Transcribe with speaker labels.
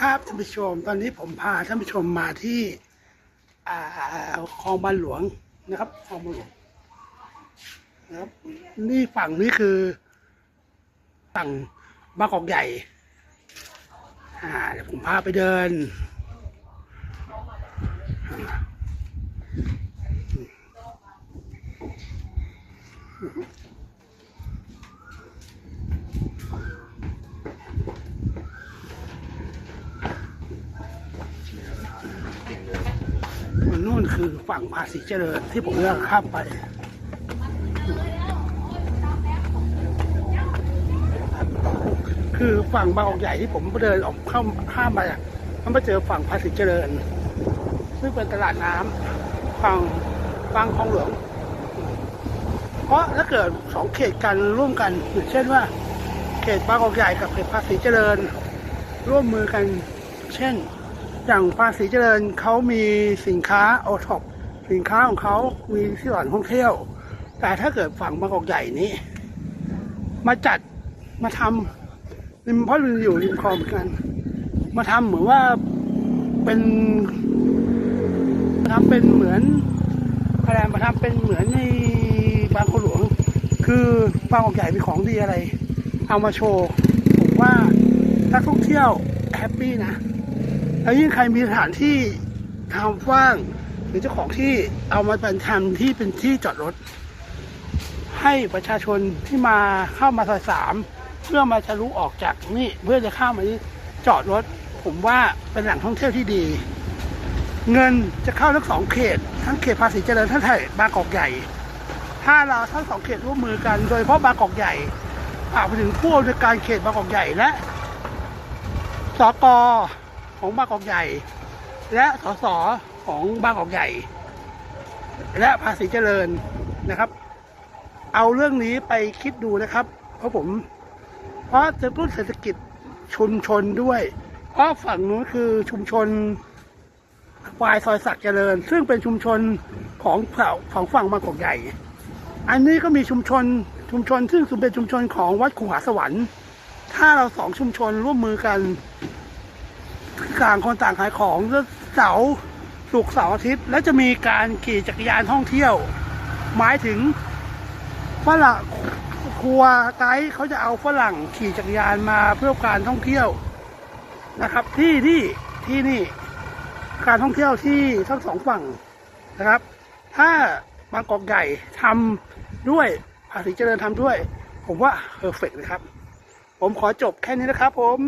Speaker 1: ครับท่านผู้ชม ตอนนี้ผมพาท่านผู้ชมมาที่อ่าคลองบานหลวงนะครับคลองบานหลวงนะครับ นี่ฝั่งนี้คือ ฝั่งบางกอกใหญ่ อ่าเดี๋ยวผมพาไปเดิน มันนู่นคือฝั่งภาษีเจริญที่ผมเลือกข้ามไปคือฝั่งบางกอกใหญ่ที่ผมเดินออกเข้าข้ามไปอะมันมาเจอฝั่งภาษีเจริญ ซึ่งเป็นตลาดน้ำฝั่งฝั่งคลองหลวง เพราะถ้าเกิดสองเขตกันร่วมกันอย่างเช่นว่า เขตบางกอกใหญ่กับเขตภาษีเจริญ ร่วมมือกัน เช่น อย่างภาษีเจริญเขามีสินค้าโอท็อปสินค้าของเขามีที่สถานท่องเที่ยว แต่ถ้าเกิดฝั่งบางกอกใหญ่นี้ มาจัดมาทำริมเพราะมันอยู่ริมคลองเหมือนกัน มาทำเหมือนว่าเป็นมาทำเป็นเหมือนอะไรมาทำเป็นเหมือนในบางขหลวง คือบางกอกใหญ่มีของดีอะไร เอามาโชว์ผมว่านักท่องเที่ยวแฮปปี้นะ แล้วยิ่งใครมีสถานที่ทำว่าง หรือเจ้าของที่เอามาเป็นทำที่เป็นที่จอดรถ ให้ประชาชนที่มาเข้ามาซอยสามเพื่อมาจะรู้ออกจากนี่เพื่อจะเข้ามานี่จอดรถ ผมว่าเป็นแหล่งท่องเที่ยวที่ดี เงินจะเข้าทั้งสองเขต ทั้งเขตภาษีเจริญทั้งไทยบางกอกใหญ่ ถ้าเราทั้งสองเขตร่วมมือกัน โดยเฉพาะบางกอกใหญ่ฝากไปถึงผู้อำนวยการเขตบางกอกใหญ่และสก ของบางกอกใหญ่ และสสของบางกอกใหญ่ และภาษีเจริญนะครับ เอาเรื่องนี้ไปคิดดูนะครับ เพราะผม เพราะจะตุ้นเศรษฐกิจชุมชนด้วย เพราะฝั่งนู้นคือชุมชนควายซอยสักเจริญ ซึ่งเป็นชุมชนของเผ่าของฝั่งบางกอกใหญ่ อันนี้ก็มีชุมชนชุมชนซึ่งเป็นชุมชนของวัดขวาสวรรค์ ถ้าเราสองชุมชนร่วมมือกัน ต่างคนต่างขายของแล้วเสาร์ศุกร์เสาร์อาทิตย์ และจะมีการขี่จักรยานท่องเที่ยว หมายถึงฝรั่งครัวไกด์เขาจะเอาฝรั่งขี่จักรยานมาเพื่อการท่องเที่ยวนะครับ ที่ที่ที่นี่การท่องเที่ยวที่ทั้งสองฝั่งนะครับ ถ้าบางกอกใหญ่ทำด้วยภาษีเจริญทำด้วย ผมว่าเพอร์เฟกเลยครับ ผมขอจบแค่นี้นะครับผม